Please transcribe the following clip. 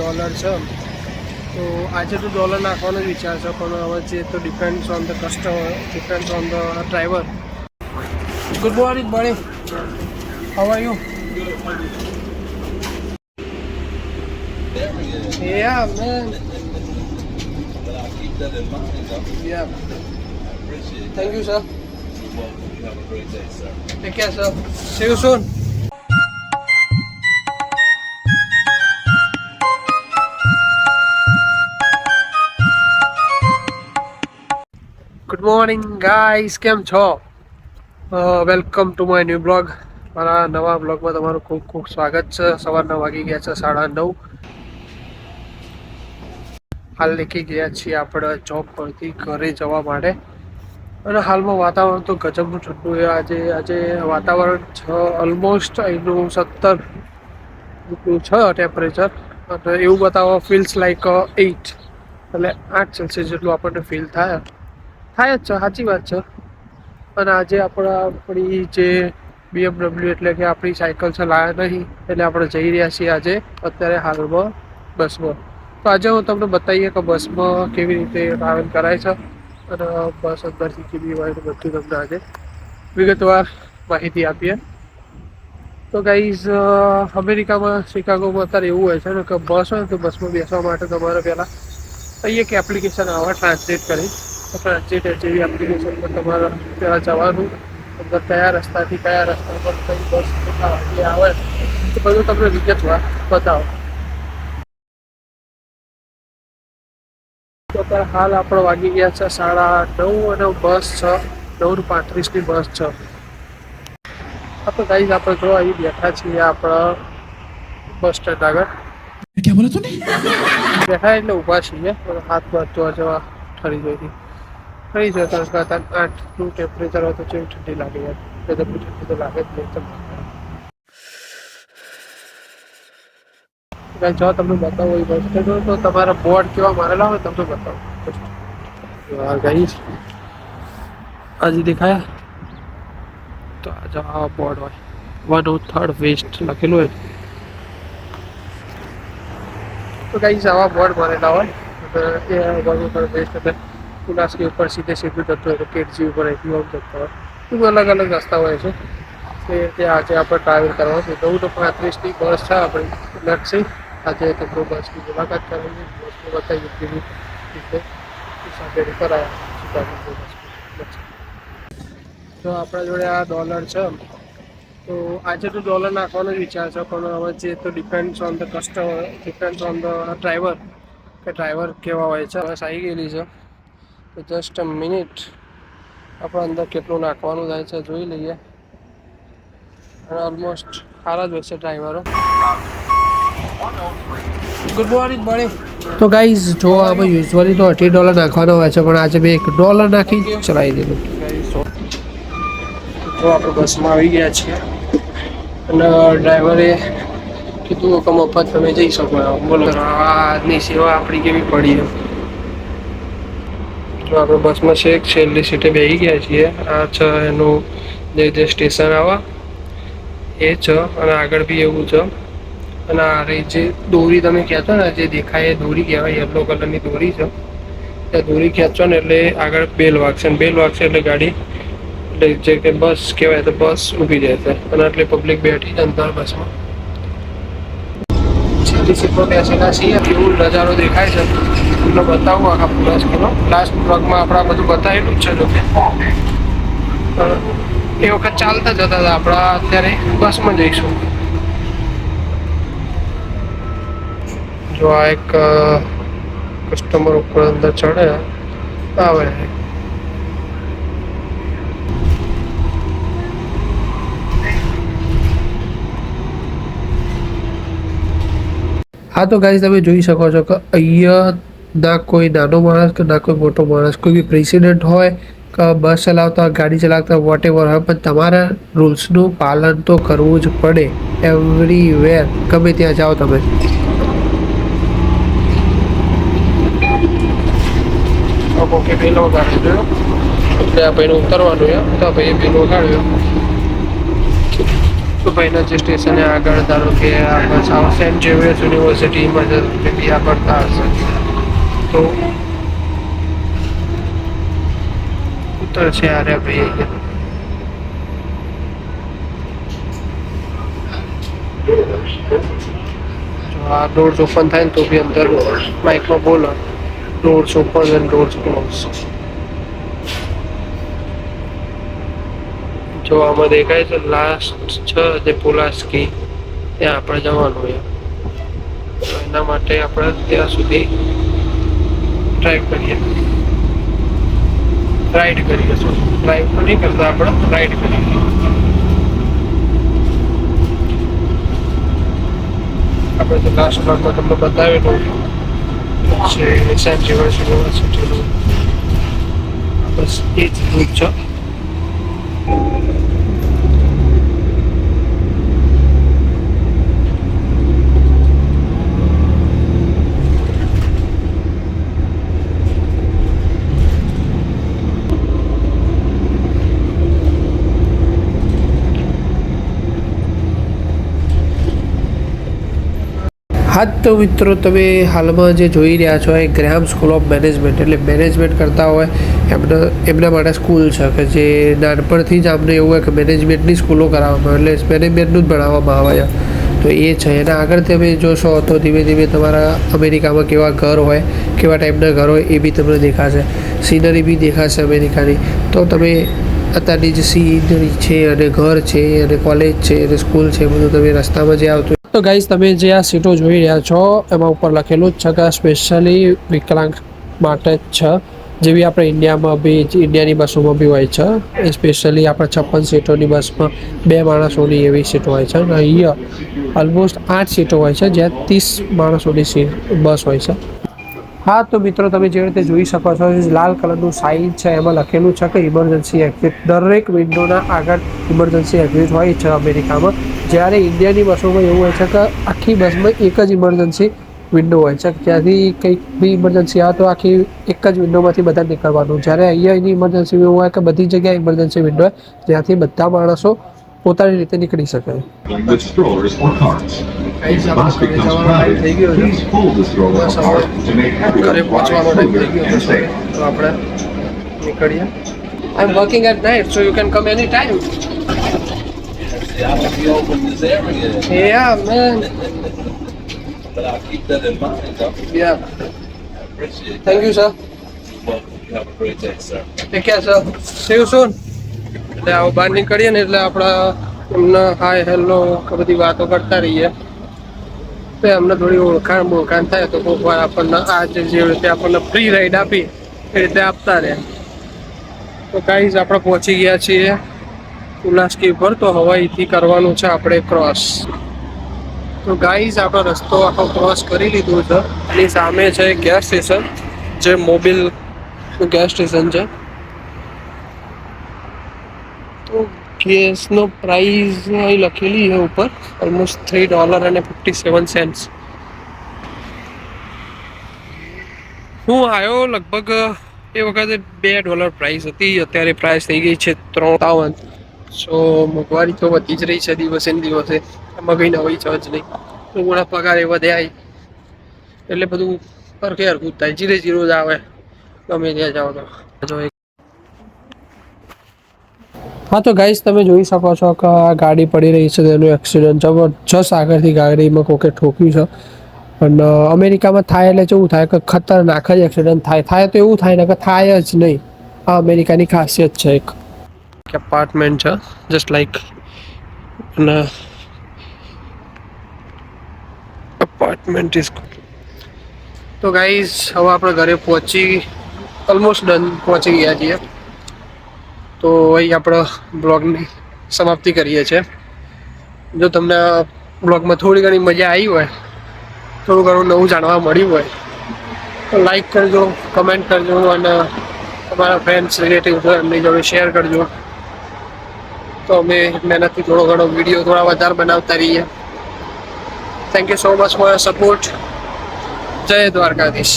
Dollar છે તો આજે તો ડોલર નાખવાનો જ વિચાર છે પણ હવે જે તો depends on the customer depends on the driver good morning morning how are you Yeah, man. But I'll keep that in mind. though. Yeah. I appreciate it. Thank you, sir. You're welcome. You have a great day, sir. Take care, sir. See you soon. Good morning guys કેમ છો? Welcome to my new blog મારા નવા બ્લોગમાં તમારું ખૂબ ખૂબ સ્વાગત છે. સવારના વાગી ગયા છે, સાડા નવ. હાલ નીકળી ગયા છીએ આપણે જોબ પરથી ઘરે જવા માટે. અને હાલમાં વાતાવરણ તો ગજબનું ઠંડુ છે. આજે આજે વાતાવરણ છે ઓલમોસ્ટ અહીંનું સત્તર જેટલું છે ટેમ્પરેચર અને એવું બતાવો ફીલ્સ લાઈક એઇટ એટલે આઠ સેલ્સિયસ જેટલું આપણને ફીલ થાય. થાય જ છે, સાચી વાત છે. અને આજે આપણા આપણી જે બીએમડબલ્યુ એટલે કે આપણી સાયકલ છે, લાયા નહીં, એટલે આપણે જઈ રહ્યા છીએ આજે અત્યારે હાલમાં બસમાં. તો આજે હું તમને બતાવીએ કે બસમાં કેવી રીતે ટ્રાવેલ કરાય છે અને બસ અંદરથી કેવી હોય તો બધું તમને આજે વિગતવાર માહિતી આપીએ. તો ગાઈઝ અમેરિકામાં, શિકાગોમાં અત્યારે એવું હોય છે ને કે બસ હોય તો બસમાં બેસવા માટે તમારે પહેલાં અહીં એક એપ્લિકેશન આવે ટ્રાન્સલેટ કરી. તો ટ્રાન્સલેટ જેવી એપ્લિકેશન પર તમારે ત્યાં જવાનું અંદર કયા રસ્તાથી કયા રસ્તા પર કઈ બસ કેટલા વાગે આવે તો બધું તમને વિગતવાર બતાવો તો અત્યારે હાલ આપણે વાગી ગયા છે સાડા નવ અને બસ છે નવ ને પાંત્રીસની બસ છે આપણે ગાઈઝ આપણે જો અહીં બેઠા છીએ આપણા બસ સ્ટેન્ડ આગળ क्या बोला तूने બેઠા એટલે ઊભા છીએ અને હાથ બાદ જોવા જવા ઠરી ગઈ થઈ જતો લગાતાર આઠનું ટેમ્પરેચર હતું જેવી ઠંડી લાગે યાર એટલે તો ઠંડી તો લાગે જ નહીં તમને જો તમને બતાવો એ વસ્તુ, તો તમારા બોર્ડ કેવા મારેલા હોય તમને બતાવો. ગઈ આજે દેખાયા? તો આ આ બોર્ડ હોય. વન ઓ થર્ડ વેસ્ટ લખેલું હોય. તો ગાઈસ આવા બોર્ડ મારેલા હોય. એ વન થર્ડ વેસ્ટ એટલે ઉલ્લાસ કે ઉપર સીધે સીધું જતું હોય તો કેટજી ઉપર એથી આમ જતો હોય. એવું અલગ અલગ રસ્તા હોય છે. તે રીતે આજે આપણે ટ્રાવેલ કરવાનું છે. નવ તો પાંત્રીસની બસ છે આપણી. લક્ષી આજે તમને બસની મુલાકાત કરવાની બસને બતાવી કેવી રીતે સાથે કરાય તો આપણા જોડે આ ડોલર છે તો આજે તો ડોલર નાખવાનો વિચાર છે. પણ હવે જે તો depend on the customer depend on the driver કે ડ્રાઈવર કેવા હોય છે. બસ આવી ગયેલી છે. તો જસ્ટ અ મિનિટ આપણે અંદર કેટલું નાખવાનું થાય છે જોઈ લઈએ. અને ઓલમોસ્ટ સારા જ હશે ડ્રાઈવરો ગુડ મોર્નિંગ મળી તો ગાઈઝ જો આમાં યુઝ્યુઅલી તો અઢી ડોલર નાખવાનો હોય છે પણ આજે મેં એક ડોલર નાખી ચલાવી દીધું. તો આપણે બસમાં આવી ગયા છીએ. અને ડ્રાઈવરે કીધું કે મફત તમે જઈ શકો. બોલો આજની સેવા આપણી કેવી પડી એમ તો આપણે બસમાં છેક છેલ્લી સીટે બેસી ગયા છીએ. આ છ એનું જે જે સ્ટેશન આવે, એ છે અને આગળ બી એવું છે. અને આ રહી જે દોરી તમે કહેતો ને જે દેખાય એ દોરી કહેવાય, યલો કલરની દોરી છે. એ દોરી ખેંચો ને એટલે આગળ બેલ વાગશે ને બેલ વાગશે એટલે ગાડી, એટલે જે કે બસ કહેવાય તો બસ ઊભી જાય છે અને એટલે પબ્લિક બેઠી છે અંદર બસમાં. છેલ્લી સીટમાં બેસેલા છીએ, એવું નજારો દેખાય છે. તમને બતાવું આખા પૂરા સ્કૂલનો લાસ્ટ બ્લોગમાં આપણે આ બધું બતાવેલું જ છે જોકે પણ એ વખત ચાલતા જતા હતા. આપણા અત્યારે બસમાં જઈશું. જો આ એક કસ્ટમર ઉપર અંદર ચડે. આવે. હા, તો ગાઈઝ તમે જોઈ શકો છો કે અહીંયા ના કોઈ નાનો માણસ કે ના કોઈ મોટો માણસ. કોઈ બી પ્રેસિડેન્ટ હોય કે બસ ચલાવતા, ગાડી ચલાવતા વોટ એવર હોય, પણ તમારા રૂલ્સનું પાલન તો કરવું જ પડે એવરીવેર ગમે ત્યાં જાઓ તમે. ઓકે પેલો ગાડી જોયો એટલે ભાઈને ઉતરવાનું છે તો ભાઈએ પેલો ગાડ્યો ભાઈના જે સ્ટેશને આગળ ધારો કે આગળ સાઉથ સેન્ટ જેવિયર્સ યુનિવર્સિટીમાં જ આગળ હશે તો ઉતરશે આરે ભાઈ અહીંયા જો આ ડોર્સ ઓપન થાય ને તો બી અંદર માઇકમાં બોલો. Doors open and doors close જો આમાં દેખાય છે લાસ્ટ છે જે પોલાસ્કી ત્યાં આપણે જવાનું છે. એના માટે આપણે ત્યાં સુધી ડ્રાઈવ કરીએ. રાઈડ કરીએ સોરી ડ્રાઈવ તો નહીં કરતા આપણે રાઈડ કરીએ. આપણે તો લાસ્ટ ભાગમાં તમને બતાવેલું છે જેવર્સ યુનિવર્સિટીનું બસ એ જ છે. હા તો મિત્રો તમે હાલમાં જે જોઈ રહ્યા છો, એ ગ્રામ સ્કૂલ ઓફ મેનેજમેન્ટ એટલે મેનેજમેન્ટ કરતા હોય, એમના એમના માટે સ્કૂલ છે કે જે નાનપણથી જ આમને એવું હોય કે મેનેજમેન્ટની સ્કૂલો કરાવવામાં એટલે મેનેજમેન્ટનું જ ભણાવવામાં આવે છે. તો એ છે, એના આગળ તમે જોશો તો ધીમે ધીમે તમારા અમેરિકામાં કેવા ઘર હોય, કેવા ટાઈપના ઘર હોય, એ બી તમને દેખાશે. સીનરી બી દેખાશે અમેરિકાની. તો તમે અત્યારની જે સીનરી છે અને ઘર છે, અને કોલેજ છે, અને સ્કૂલ છે બધું તમે રસ્તામાં જે આવતું તો ગાઈઝ તમે જે આ સીટો જોઈ રહ્યા છો, એમાં ઉપર લખેલું જ છે કે સ્પેશિયલી વિકલાંગ માટે જ છે. જેવી આપણે ઇન્ડિયામાં બી, ઇન્ડિયાની બસોમાં બી હોય છે. એ સ્પેશિયલી આપણે છપ્પન સીટોની બસમાં બે માણસોની એવી સીટો હોય છે. અને અહીંયા ઓલમોસ્ટ આઠ સીટો હોય છે, જ્યાં ત્રીસ માણસોની સીટ બસ હોય છે. હા, તો મિત્રો, તમે જે રીતે જોઈ શકો છો લાલ કલરનું સાઇન છે, એમાં લખેલું છે કે ઇમરજન્સી એક્ઝિટ દરેક વિન્ડોના આગળ ઇમરજન્સી એક્ઝિટ હોય છે અમેરિકામાં. જ્યારે ઇન્ડિયાની બસોમાં એવું હોય છે કે આખી બસમાં એક જ ઇમરજન્સી વિન્ડો હોય છે ત્યાંથી કંઈક બી ઇમરજન્સી આવે તો આખી એક જ વિન્ડોમાંથી બધા નીકળવાનું જ્યારે અહીંયા એની ઇમરજન્સી એવું હોય કે બધી જગ્યાએ ઇમરજન્સી વિન્ડો હોય જ્યાંથી બધા માણસો પોતાની રીતે નીકળી શકે ઘરે પહોંચવાનો ટાઈમ થઈ ગયો. તો આપણે નીકળીએ I am working at night so you can come any time Yeah, I'm gonna be over in this area, Yeah, man. but I'll keep that in mind, though. Yeah. I appreciate. Thank you sir You're welcome. You have a great day, sir. Take care, sir See you soon. એટલે આવું બહાર નીકળીએ ને એટલે આપણા એમના hi hello બધી વાતો કરતા રહીએ તો એમને થોડી ઓળખાણ બોળખાણ થાય તો કોઈક વાર આપણને આ જે જે રીતે આપણને ફ્રી રાઈડ આપી એ રીતે આપતા રહે તો ગાઈઝ આપણે પહોંચી ગયા છીએ ઉલ્લાસકી ઉપર તો હવાઈથી કરવાનું છે આપણે ક્રોસ તો ગાઈઝ આપણો રસ્તો આખો ક્રોસ કરી લીધું છે. એની સામે છે ગેસ સ્ટેશન જે મોબિલ ગેસ સ્ટેશન છે. તો ગેસનો પ્રાઇસ અહીં લખેલી છે ઉપર ઓલમોસ્ટ થ્રી ડોલર અને ફિફ્ટી સેવન સેન્ટ્સ હું આવ્યો લગભગ, એ વખતે બે ડોલર પ્રાઇસ હતી, અત્યારે પ્રાઇસ થઈ ગઈ છે ત્રણ તાવન. સો મોંઘવારી તો વધી જ રહી છે દિવસે ને દિવસે. એમાં કંઈ નવી છે જ નહીં. લોકોના પગાર એ વધ્યા એટલે બધું હરખે હરખું થાય. જીરે જીરો જ આવે. ગમે ત્યાં જાઓ તો. હા, તો ગાઈસ તમે જોઈ શકો છો કે આ ગાડી પડી રહી છે. તેનું એક્સિડન્ટ જબરજસ્ત આગળથી ગાડીમાં કોકે ઠોક્યું છે. પણ અમેરિકામાં થાય એટલે કેવું થાય કે ખતરનાક જ એક્સિડન્ટ થાય. થાય તો એવું થાય ને કે થાય જ નહીં. આ અમેરિકાની ખાસિયત છે એક. એપાર્ટમેન્ટ છે. જસ્ટ લાઈક અને અપાર્ટમેન્ટ ઇઝ તો ગાઈઝ હવે આપણે ઘરે પહોંચી ઓલમોસ્ટ ડન પહોંચી ગયા છીએ. તો અહીં આપણે બ્લોગની સમાપ્તિ કરીએ છીએ. જો તમને બ્લોગમાં થોડી ઘણી મજા આવી હોય, થોડું ઘણું નવું જાણવા મળ્યું હોય, તો લાઈક કરજો કમેન્ટ કરજો, અને તમારા ફ્રેન્ડ્સ રિલેટિવ્સ એમની જોડે શેર કરજો. તો અમે મહેનતથી થોડો ઘણો વીડિયો થોડા વધારે બનાવતા રહીએ. Thank you so much for support જય દ્વારકાધીશ.